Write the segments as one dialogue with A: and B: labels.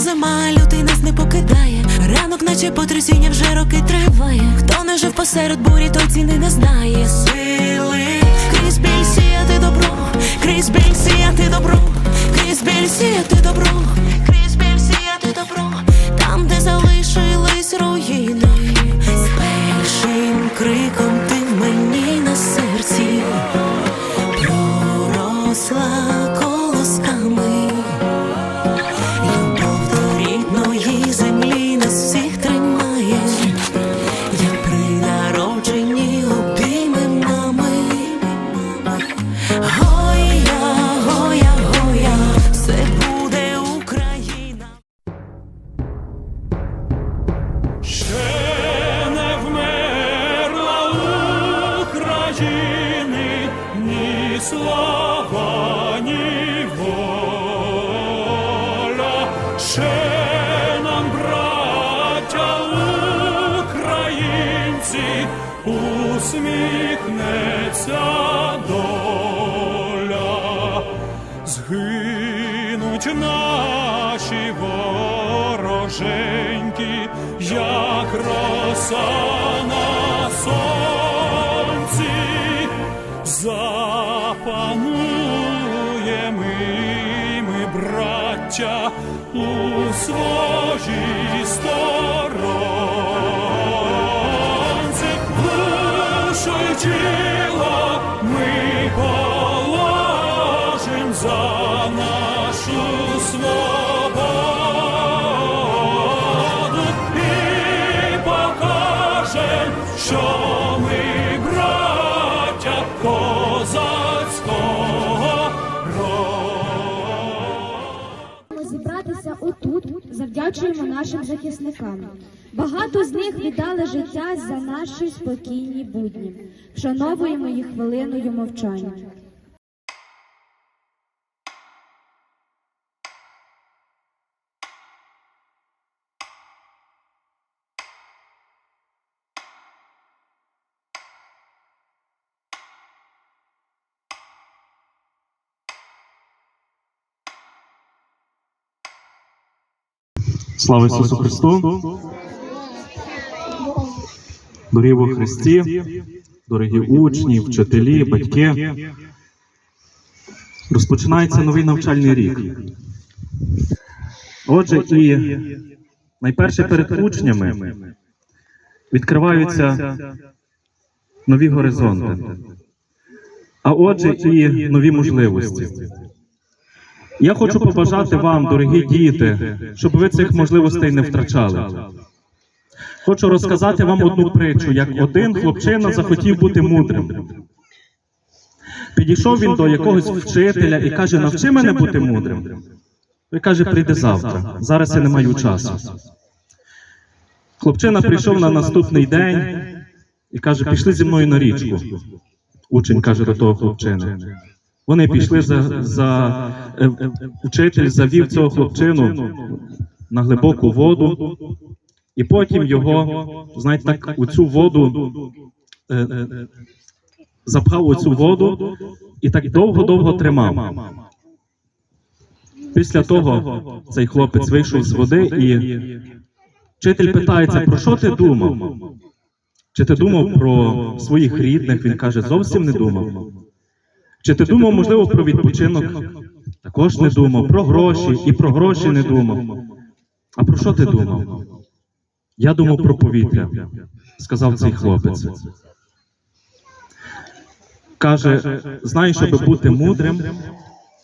A: зима, лютий нас не покидає. Ранок, наче потрясіння, вже роки. Посеред бурі, той ціни не знає. Сили. Крізь біль сіяти добро, крізь біль сіяти добро, крізь біль сіяти добро, крізь біль сіяти добро, там, де залишились руїни.
B: України ні слава, ні воля. Ще нам, браття українці, усміхнеться доля. Згинуть наші вороженьки, як роса браття, у своїй
C: нашим захисникам. Багато з них віддали життя за наші спокійні будні. Вшановуємо їх хвилиною мовчання.
D: Слава Ісусу Христу! Дорогі во Христі, дорогі учні, вчителі, батьки. Розпочинається новий навчальний рік. Отже, і найперше перед учнями відкриваються нові горизонти, а отже, і нові можливості. Я хочу побажати вам, дорогі діти, щоб ви цих можливостей не втрачали. Хочу розказати вам одну притчу, як один хлопчина захотів бути мудрим. Підійшов він до якогось вчителя і каже: навчи мене бути мудрим. Той каже, прийди завтра. Зараз я не маю часу. Хлопчина прийшов на наступний день і каже: пішли зі мною на річку. Учень каже до того хлопчини. Вони пішли за, за е, е, вчитель завів цього хлопчину на глибоку воду, і потім його, знаєте, так у цю воду е, е, запхав у цю воду і так довго-довго тримав. Після того цей хлопець вийшов з води, і вчитель питається, про що ти думав? Чи ти думав про своїх рідних? Він каже, зовсім не думав. Чи ти думав, можливо, про відпочинок? Також не думав, про гроші і про гроші не думав. А про що ти думав? Я думав про повітря, сказав цей хлопець. Каже, знаєш, щоб бути мудрим,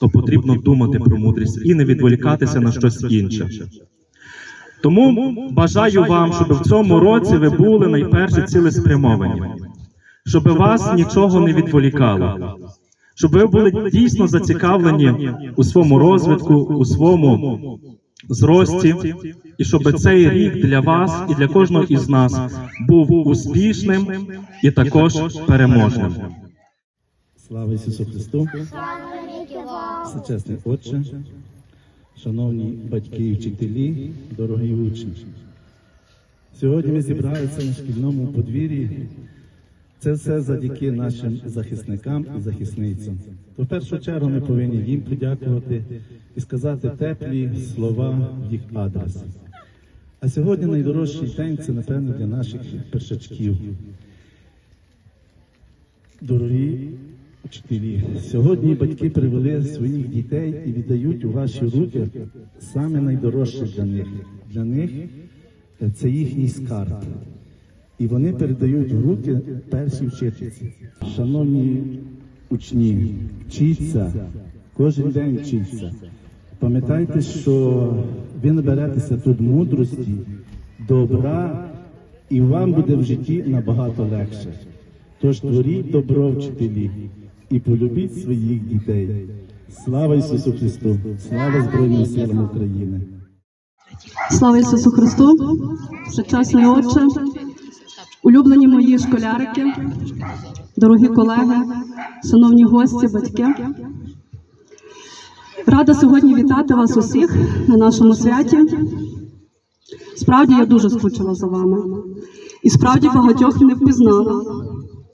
D: то потрібно думати про мудрість і не відволікатися на щось інше. Тому бажаю вам, щоб в цьому році ви були найперше цілеспрямовані, щоб вас нічого не відволікало, щоб ви були дійсно зацікавлені у своєму розвитку, у своєму зростів, і щоб цей рік для вас і для кожного із нас був успішним і також переможним.
E: Слава Ісусу Христу! Всечесний Отче, шановні батьки і вчителі, дорогі учні. Сьогодні ми зібралися на шкільному подвір'ї. Це все завдяки нашим захисникам і захисницям. То в першу чергу ми повинні їм подякувати і сказати теплі слова в їх адрес. А сьогодні найдорожчий день це, напевно, для наших першачків. Дорогі вчителі, сьогодні батьки привели своїх дітей і віддають у ваші руки саме найдорожче для них. Для них це їхній скарб. І вони передають в руки першій вчительці. Шановні учні, вчіться, кожен день вчіться. Пам'ятайте, що ви наберетеся тут мудрості, добра, і вам буде в житті набагато легше. Тож творіть добро вчителі і полюбіть своїх дітей. Слава Ісусу Христу! Слава Збройним силам України!
F: Слава Ісусу Христу, Всечесний Отче, улюблені мої школярики, дорогі колеги, шановні гості, батьки. Рада сьогодні вітати вас усіх на нашому святі. Справді я дуже скучила за вами. І справді багатьох не впізнала,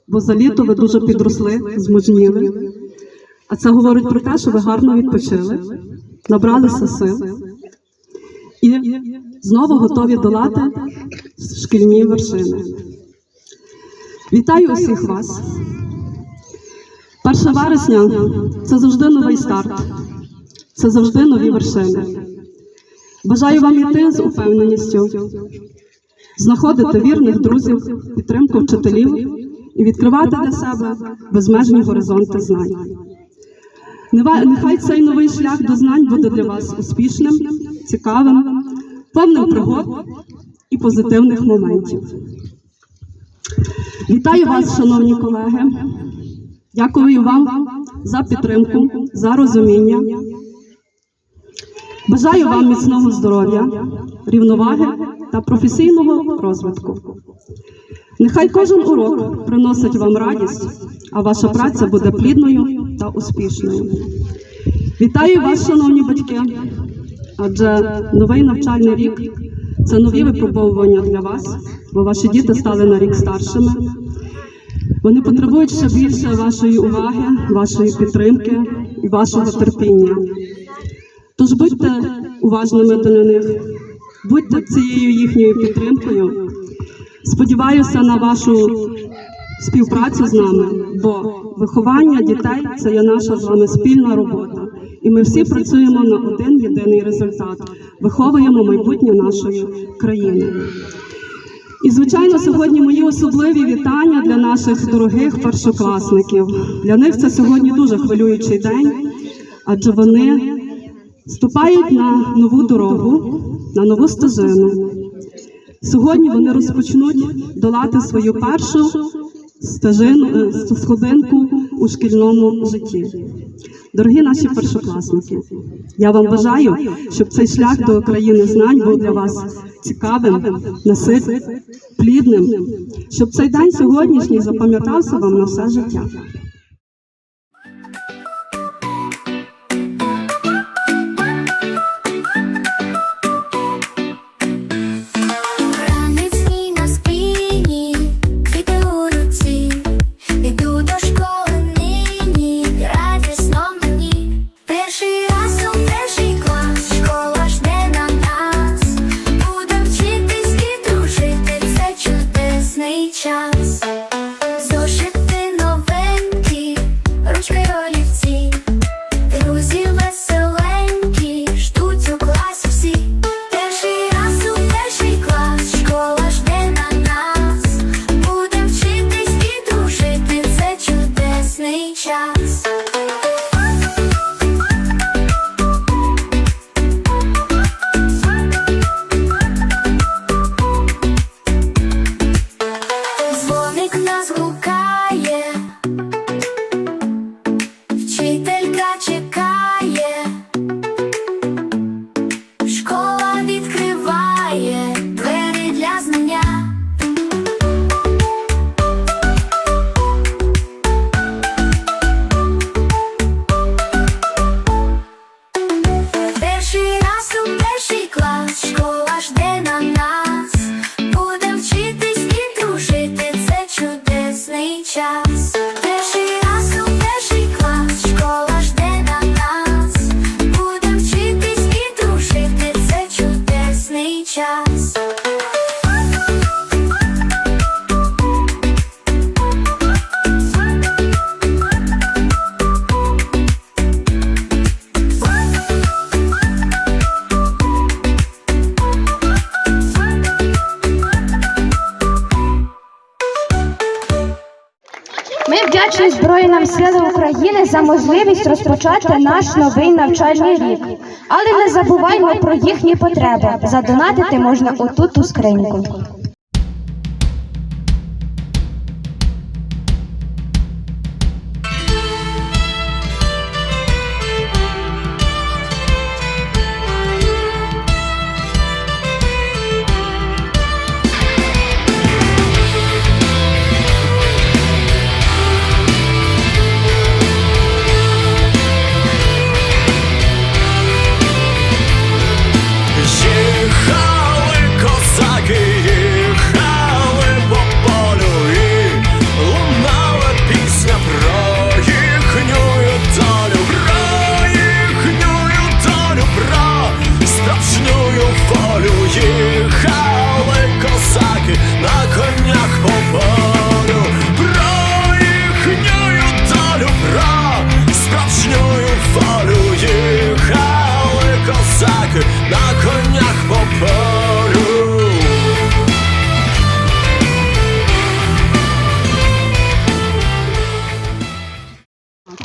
F: бо за літо ви дуже підросли, змужніли. А це говорить про те, що ви гарно відпочили, набралися сил і знову готові долати шкільні вершини. Вітаю усіх вас. 1 вересня це завжди новий старт, це завжди нові вершини. Бажаю вам іти з упевненістю, знаходити вірних друзів, підтримку вчителів і відкривати для себе безмежні горизонти знань. Нехай цей новий шлях до знань буде для вас успішним, цікавим, повним пригод і позитивних моментів. Вітаю вас, шановні колеги. Дякую вам за підтримку, за розуміння. Бажаю вам міцного здоров'я, рівноваги та професійного розвитку. Нехай кожен урок приносить вам радість, а ваша праця буде плідною та успішною. Вітаю вас, шановні батьки, адже новий навчальний рік це нові випробовування для вас, бо ваші діти стали на рік старшими. Вони потребують ще більше вашої уваги, вашої підтримки і вашого терпіння. Тож будьте уважними до них, будьте цією їхньою підтримкою. Сподіваюся на вашу співпрацю з нами, бо виховання дітей це є наша з вами спільна робота. І ми всі працюємо на один єдиний результат виховуємо майбутнє нашої країни. І, звичайно, сьогодні мої особливі вітання для наших дорогих першокласників. Для них це сьогодні дуже хвилюючий день, адже вони ступають на нову дорогу, на нову стежину. Сьогодні вони розпочнуть долати свою першу стежину, е, сходинку у шкільному житті. Дорогі наші першокласники, я вам бажаю, щоб цей шлях до країни знань був для вас цікавим, наситним, плідним, щоб цей день сьогоднішній запам'ятався вам на все життя.
G: Ми вдячні Збройним силам України за можливість розпочати наш новий навчальний рік. Але не забуваймо про їхні потреби. Задонатити можна отут у скриньку.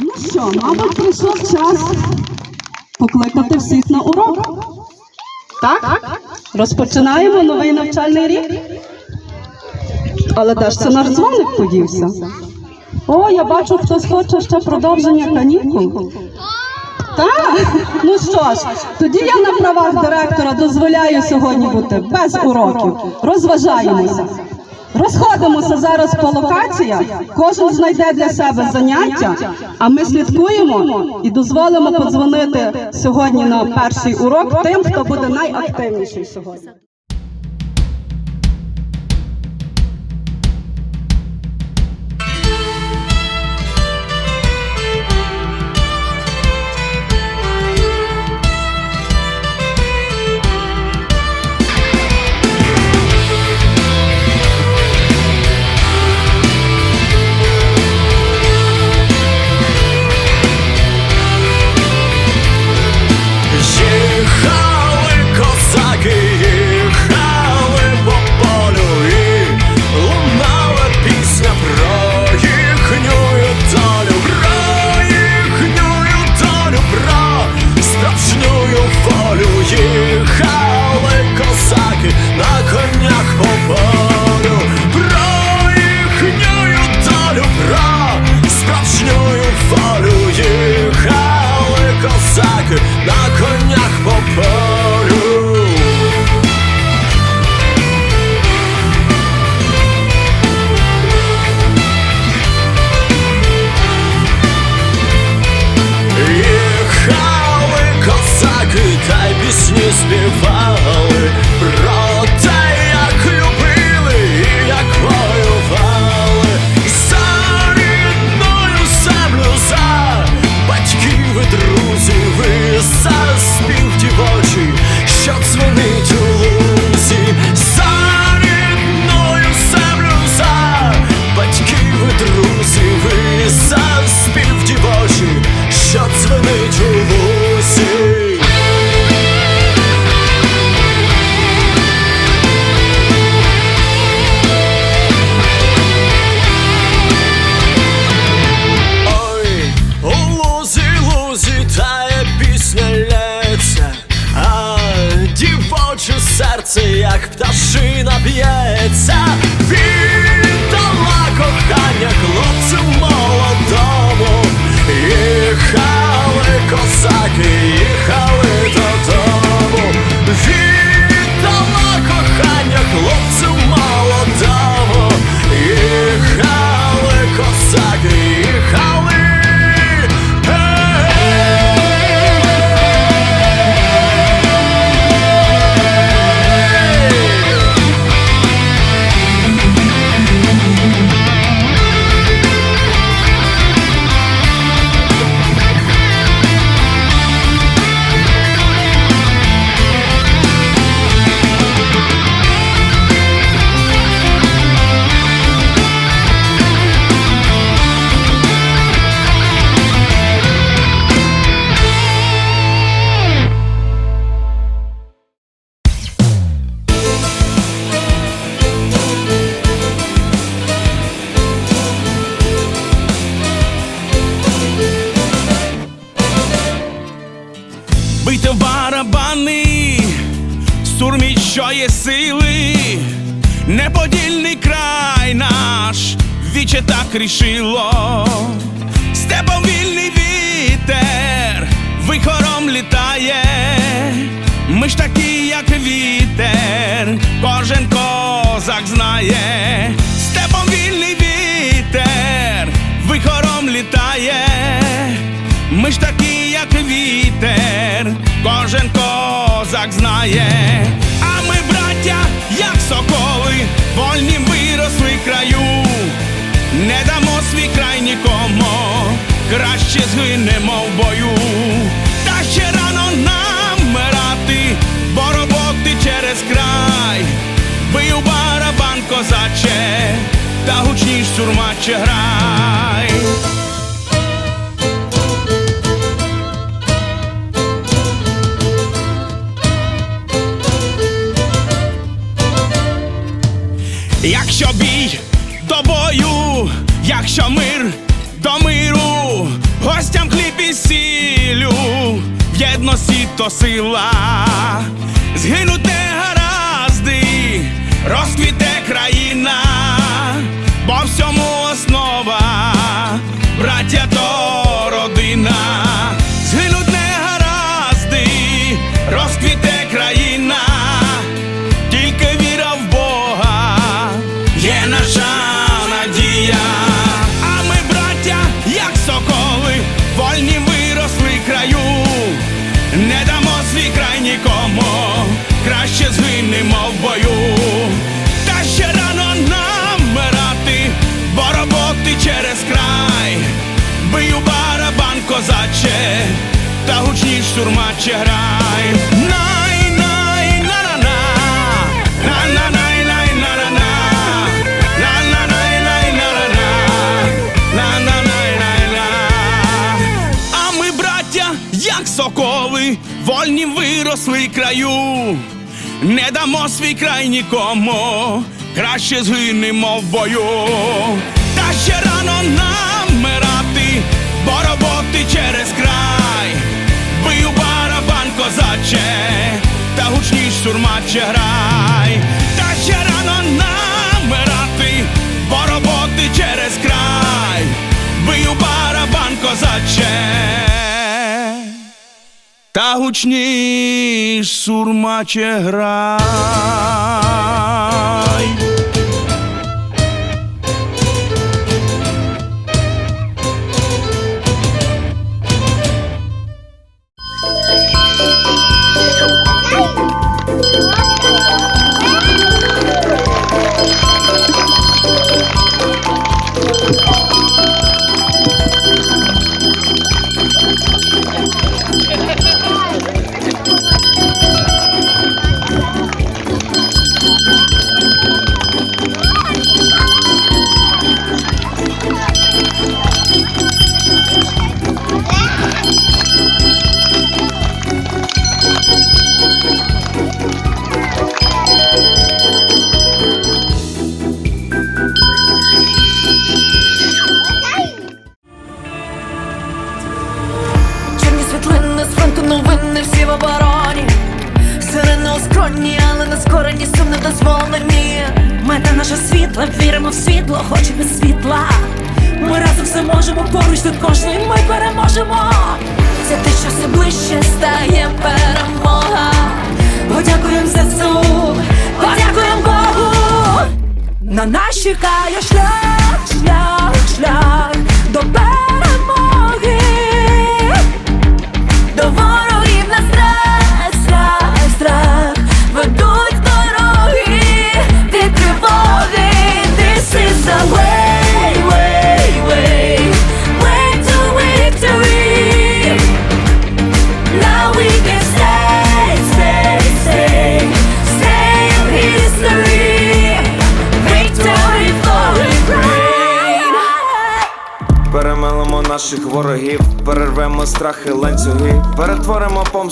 F: Ну що, мабуть, прийшов час покликати всіх на урок. Так? Розпочинаємо новий навчальний рік. Але де ж це наш дзвоник подівся? О, я бачу, хтось хоче ще продовження канікул. Так? Ну що ж, тоді я на правах директора дозволяю сьогодні бути без уроків. Розважаємося. Розходимося зараз по локаціях, кожен знайде для себе заняття, а ми слідкуємо і дозволимо подзвонити сьогодні на перший урок тим, хто буде найактивніший сьогодні.
H: Віче так рішило, степом вільний вітер, вихором літає, ми ж такі, як вітер, кожен козак знає, степом вільний вітер, вихором літає. Ми ж такі, як вітер, кожен козак знає. А ми, браття, як соколи, вольні виросли краю, не дамо свій край нікому, краще згинемо в бою. Та ще рано нам мирати, бо роботи через край. Бий у барабан козаче, та гучніш сурмаче грай. Якщо бій якщо мир до миру, гостям хліб і сілю, в єдності то сила, згинуте гаразди, розквіте та гучніш сурмаче грай. Най, най, на на на на на на на А ми, браття, як соколи, вольні виросли краю, не дамо свій край нікому, краще згинемо в бою. Та ще рано нам мирати, бо роботи через край, козаче, та гучніш сурмаче грай, та ще рано намирати, бо роботи через край, бию барабан козаче, та гучніш сурмаче грай.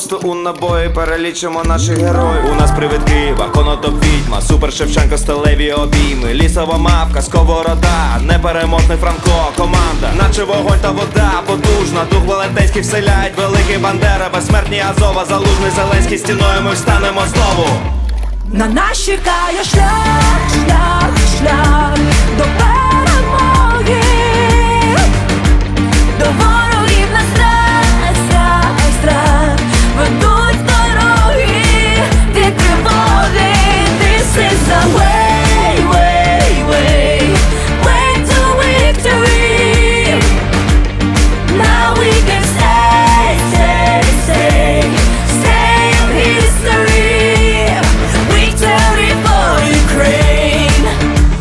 I: Просто у набої перелічимо наших героїв. У нас привидкива, конотоп відьма, супер Шевченко, стелеві обійми, лісова мавка, сковорода, непереможний Франко, команда, наче вогонь та вода, потужна, дух Валентинський вселяють, великі бандера, безсмертні Азова, залужний Зеленський стіною ми встанемо знову.
A: На нас чекає шлях, шлях, шлях до перемоги. До is the way.